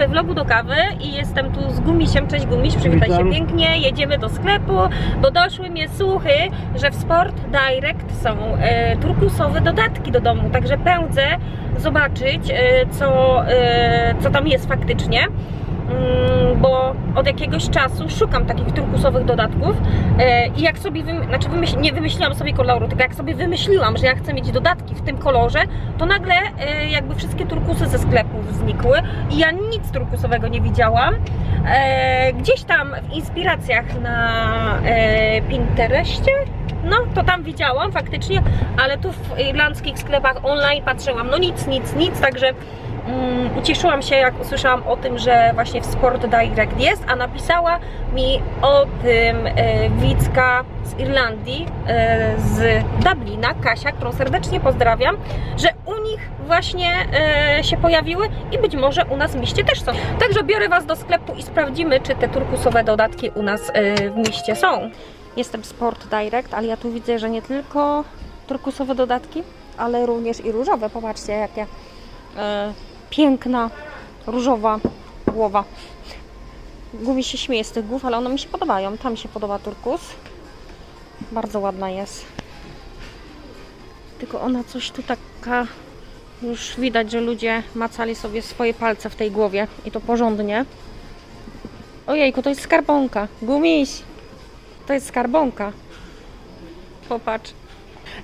we vlogu do kawy i jestem tu z Gumisiem. Cześć Gumiś, przywitaj się pięknie. Jedziemy do sklepu, bo doszły mnie słuchy, że w Sport Direct są e, turkusowe dodatki do domu. Także pędzę zobaczyć, e, co, e, co tam jest faktycznie. Mm, Bo od jakiegoś czasu szukam takich turkusowych dodatków e, i jak sobie, znaczy wymyśl, nie wymyśliłam sobie koloru, tylko jak sobie wymyśliłam, że ja chcę mieć dodatki w tym kolorze, to nagle e, jakby wszystkie turkusy ze sklepów znikły i ja nic turkusowego nie widziałam. E, gdzieś tam w inspiracjach na Pinterestie, no to tam widziałam faktycznie, ale tu w irlandzkich sklepach online patrzyłam, no nic, nic, nic, także mm, ucieszyłam się jak usłyszałam o tym, że właśnie w Sport Direct jest, a napisała mi o tym e, Wicka z Irlandii, e, z Dublina, Kasia, którą serdecznie pozdrawiam, że u nich właśnie e, się pojawiły i być może u nas w mieście też są. Także biorę Was do sklepu i sprawdzimy, czy te turkusowe dodatki u nas e, w mieście są. Jestem Sport Direct, ale ja tu widzę, że nie tylko turkusowe dodatki, ale również i różowe. Popatrzcie, jakie e, piękna, różowa głowa. Gumi się śmieje z tych głów, ale one mi się podobają. Tam się podoba turkus. Bardzo ładna jest. Tylko ona coś tu taka... Już widać, że ludzie macali sobie swoje palce w tej głowie. I to porządnie. Ojejku, to jest skarbonka. Gumiś! To jest skarbonka. Popatrz.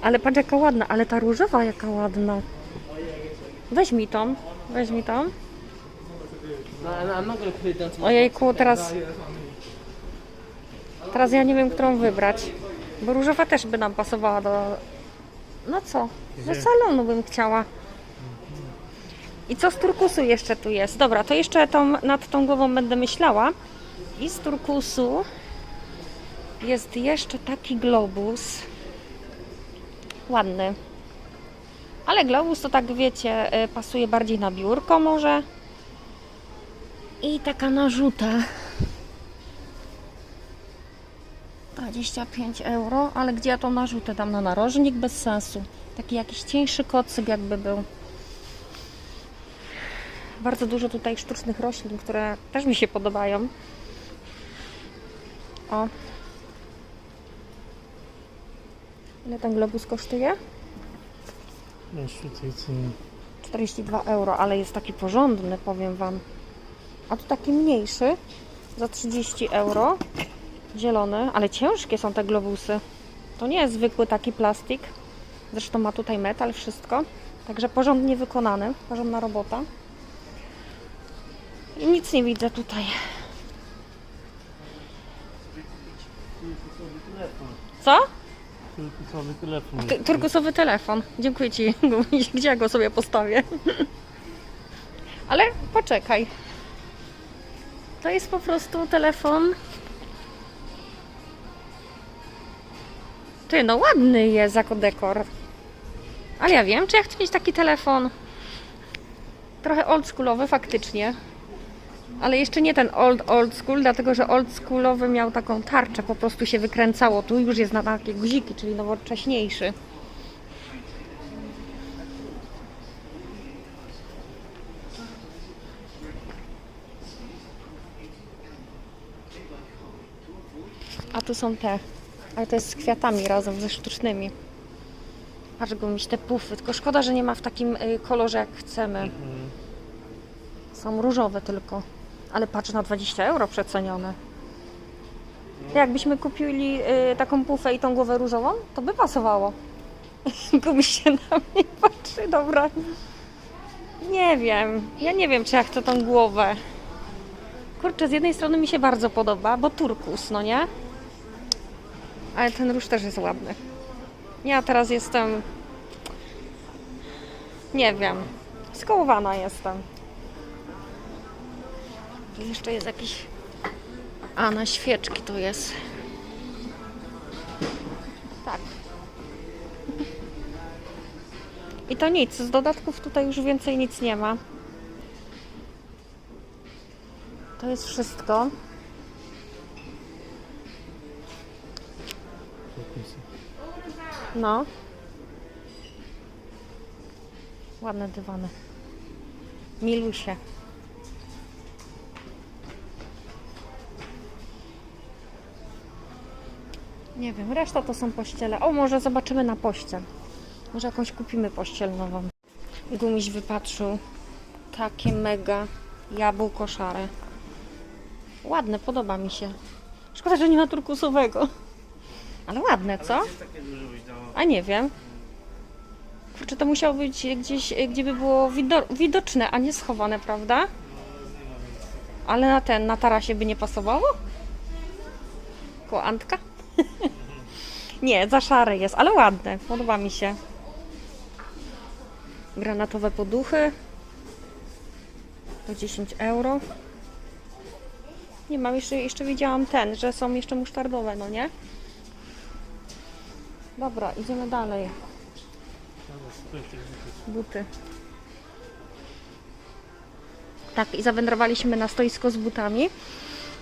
Ale patrz jaka ładna, ale ta różowa jaka ładna. Weź mi tą, weź mi. No, no, to my Ojejku, teraz... Teraz ja nie wiem, którą wybrać. Bo różowa też by nam pasowała do... No co? Do salonu bym chciała. I co z turkusu jeszcze tu jest? Dobra, to jeszcze tą, nad tą głową będę myślała. I z turkusu jest jeszcze taki globus. Ładny. Ale globus to tak wiecie, y, pasuje bardziej na biurko może. I taka narzuta. 25 euro, ale gdzie ja tą narzutę dam na narożnik? Bez sensu. Taki jakiś cieńszy kocyk jakby był. Bardzo dużo tutaj sztucznych roślin, które też mi się podobają. O. Ile ten globus kosztuje? Jeszcze tutaj co? 42 euro, ale jest taki porządny, powiem Wam. A tu taki mniejszy za 30 euro. Zielony, ale ciężkie są te globusy. To nie jest zwykły taki plastik. Zresztą ma tutaj metal, wszystko. Także porządnie wykonany, porządna robota. I nic nie widzę tutaj. Co? Turkusowy telefon. Ty- Turkusowy telefon. Dziękuję Ci. Gdzie ja go sobie postawię? Ale poczekaj. To jest po prostu telefon. Ty, no ładny jest jako dekor. Ale ja wiem, czy ja chcę mieć taki telefon. Trochę oldschoolowy faktycznie. Ale jeszcze nie ten old, old school, dlatego że old schoolowy miał taką tarczę, po prostu się wykręcało. Tu już jest na takie guziki, czyli nowocześniejszy. A tu są te, ale to jest z kwiatami razem, ze sztucznymi. Patrz go mieć te pufy, tylko szkoda, że nie ma w takim y, kolorze jak chcemy. Mhm. Są różowe tylko. Ale patrz na 20 euro przecenione. Jakbyśmy kupili y, taką pufę i tą głowę różową, to by pasowało. Gubi się na mnie patrzy, dobra. Nie wiem. Ja nie wiem, czy ja chcę tą głowę. Kurczę, z jednej strony mi się bardzo podoba, bo turkus, no nie? Ale ten róż też jest ładny. Ja teraz jestem... Nie wiem. Skołowana jestem. Tu jeszcze jest jakiś... A, na świeczki to jest. Tak. I to nic. Z dodatków tutaj już więcej nic nie ma. To jest wszystko. No. Ładne dywany. Milusie. Nie wiem, reszta to są pościele. O, może zobaczymy na pościel. Może jakąś kupimy pościel nową. Gumiś wypatrzył takie mega jabłko szare. Ładne, podoba mi się. Szkoda, że nie ma turkusowego. Ale ładne, co? A nie wiem. Kurczę, to musiało być gdzieś, gdzie by było wido widoczne, a nie schowane, prawda? Ale na ten, na tarasie by nie pasowało? Koło Antka? nie, za szare jest, ale ładne. Podoba mi się. Granatowe poduchy. To 10 euro. Nie mam, jeszcze, jeszcze widziałam ten, że są jeszcze musztardowe, no nie? Dobra, idziemy dalej. Buty. Tak, i zawędrowaliśmy na stoisko z butami.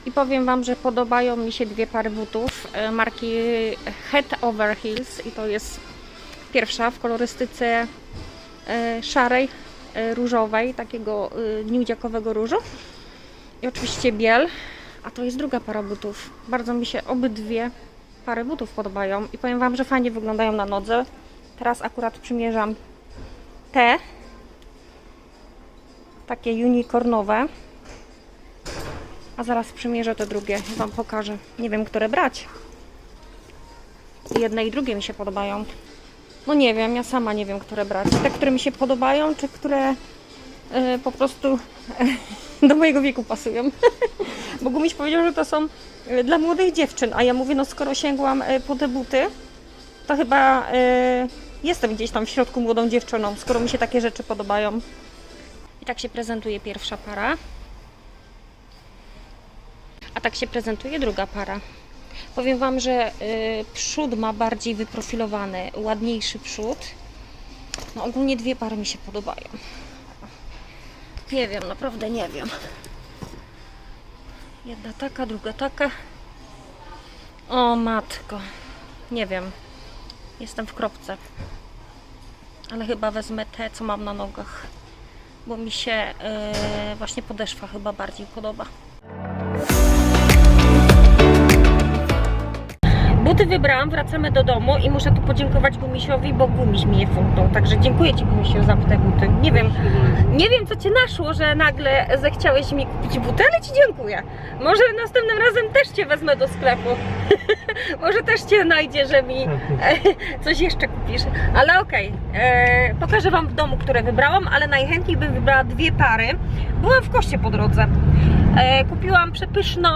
I powiem Wam, że podobają mi się dwie pary butów e, marki Head Over Heels i to jest pierwsza w kolorystyce e, szarej, e, różowej, takiego nudziakowego różu. I oczywiście biel, a to jest druga para butów. Bardzo mi się obydwie pary butów podobają i powiem Wam, że fajnie wyglądają na nodze. Teraz akurat przymierzam te takie unicornowe a zaraz przymierzę te drugie i wam pokażę. Nie wiem które brać. Jedne i drugie mi się podobają. No nie wiem, ja sama nie wiem które brać. Te, które mi się podobają czy które e, po prostu do mojego wieku pasują? Bo Gumiś powiedział, że to są e, dla młodych dziewczyn. A ja mówię, no skoro sięgłam e, po te buty to chyba e, jestem gdzieś tam w środku młodą dziewczyną, skoro mi się takie rzeczy podobają. I tak się prezentuje pierwsza para. A tak się prezentuje druga para. Powiem Wam, że y, przód ma bardziej wyprofilowany, ładniejszy przód. No ogólnie dwie pary mi się podobają. Nie wiem, naprawdę nie wiem. Jedna taka, druga taka. O matko. Nie wiem. Jestem w kropce. Ale chyba wezmę te, co mam na nogach. Bo mi się yy, właśnie podeszwa chyba bardziej podoba. Buty wybrałam, wracamy do domu i muszę tu podziękować Gumisiowi, bo Gumiś mi je fundał. Także dziękuję Ci Gumisiu za te buty. Nie wiem, nie wiem co Cię naszło, że nagle zechciałeś mi kupić buty, ale Ci dziękuję. Może następnym razem też Cię wezmę do sklepu. Może też Cię znajdzie, że mi e, coś jeszcze kupisz. Ale okej, e, pokażę Wam w domu, które wybrałam, ale najchętniej bym wybrała dwie pary. Byłam w koście po drodze. E, kupiłam przepyszną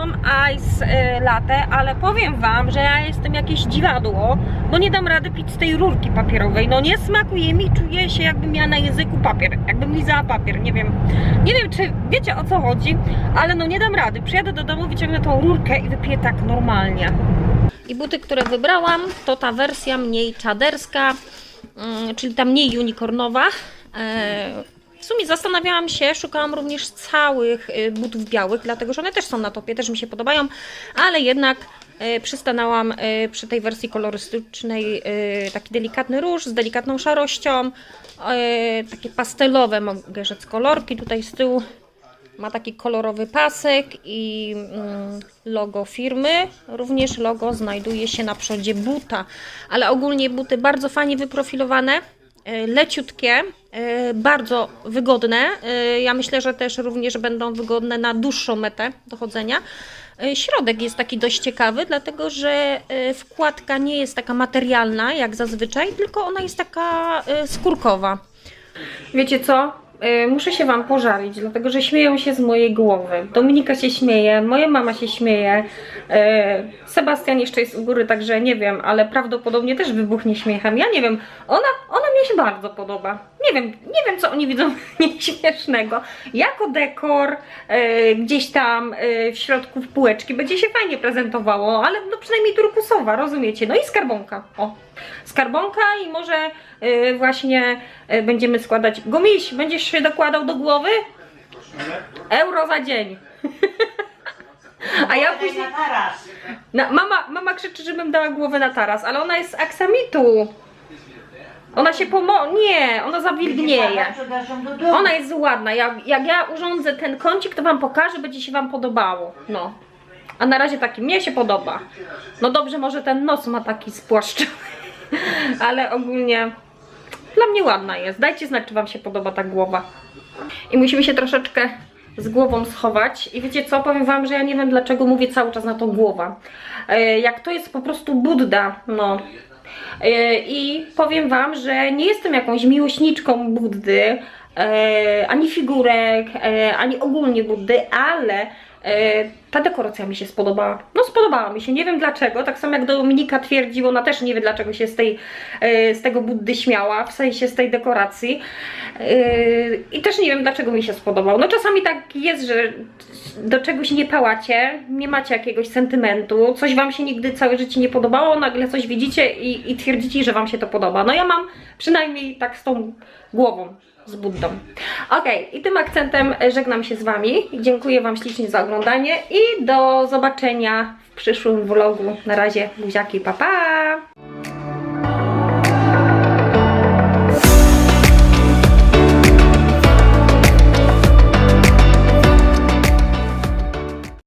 ice e, latte, ale powiem Wam, że ja jestem jakieś dziwadło, bo nie dam rady pić z tej rurki papierowej. No nie smakuje mi, czuję się jakbym miała na języku papier, jakbym lizała papier, nie wiem. Nie wiem, czy wiecie o co chodzi, ale no nie dam rady. Przyjadę do domu, wyciągnę tą rurkę i wypiję tak normalnie. I buty, które wybrałam, to ta wersja mniej czaderska, mm, czyli ta mniej unicornowa. W sumie zastanawiałam się, szukałam również całych y, butów białych, dlatego że one też są na topie, też mi się podobają, ale jednak y, przystanęłam y, przy tej wersji kolorystycznej taki delikatny róż z delikatną szarością, takie pastelowe mogę rzec kolorki tutaj z tyłu ma taki kolorowy pasek i mm, logo firmy. Również logo znajduje się na przodzie buta, ale ogólnie buty bardzo fajnie wyprofilowane, leciutkie, e, bardzo wygodne. E, Ja myślę, że też również będą wygodne na dłuższą metę dochodzenia. E, Środek jest taki dość ciekawy, dlatego że e, wkładka nie jest taka materialna jak zazwyczaj, tylko ona jest taka e, skórkowa. Wiecie co? Y, Muszę się Wam pożalić, dlatego że śmieją się z mojej głowy. Dominika się śmieje, moja mama się śmieje, y, Sebastian jeszcze jest u góry, także nie wiem, ale prawdopodobnie też wybuchnie śmiechem. Ja nie wiem, ona, ona mnie się bardzo podoba. Nie wiem, nie wiem co oni widzą w niej śmiesznego. Jako dekor y, gdzieś tam w środku w półeczki będzie się fajnie prezentowało, ale no przynajmniej turkusowa, rozumiecie? No i skarbonka. O, skarbonka i może właśnie będziemy składać. Gumiś, będziesz się dokładał do głowy? Euro za dzień. A ja później. Na mama, mama krzyczy, żebym dała głowę na taras, ale ona jest z aksamitu. Ona się pomo... Nie, ona zawilgnieje. Ona jest ładna. Jak, jak ja urządzę ten kącik, to wam pokażę, będzie się wam podobało. No. A na razie taki mnie się podoba. No dobrze, może ten nos ma taki spłaszczony, ale ogólnie dla mnie ładna jest. Dajcie znać, czy Wam się podoba ta głowa. I musimy się troszeczkę z głową schować. I wiecie co, powiem Wam, że ja nie wiem dlaczego mówię cały czas na to głowa. E, jak to jest po prostu Budda, no. E, I powiem Wam, że nie jestem jakąś miłośniczką Buddy, e, ani figurek, ani ogólnie Buddy, ale ta dekoracja mi się spodobała. No spodobała mi się, nie wiem dlaczego, tak samo jak Dominika twierdzi, ona też nie wie dlaczego się z, tej, e, z tego Buddy śmiała, w sensie z tej dekoracji. Yy, I też nie wiem dlaczego mi się spodobał. No czasami tak jest, że do czegoś nie pałacie, nie macie jakiegoś sentymentu, coś wam się nigdy całe życie nie podobało, nagle coś widzicie i, i twierdzicie, że wam się to podoba. No ja mam przynajmniej tak z tą głową, z Buddą. Okej, i tym akcentem żegnam się z wami. Dziękuję wam ślicznie za oglądanie i do zobaczenia w przyszłym vlogu. Na razie buziaki, pa pa!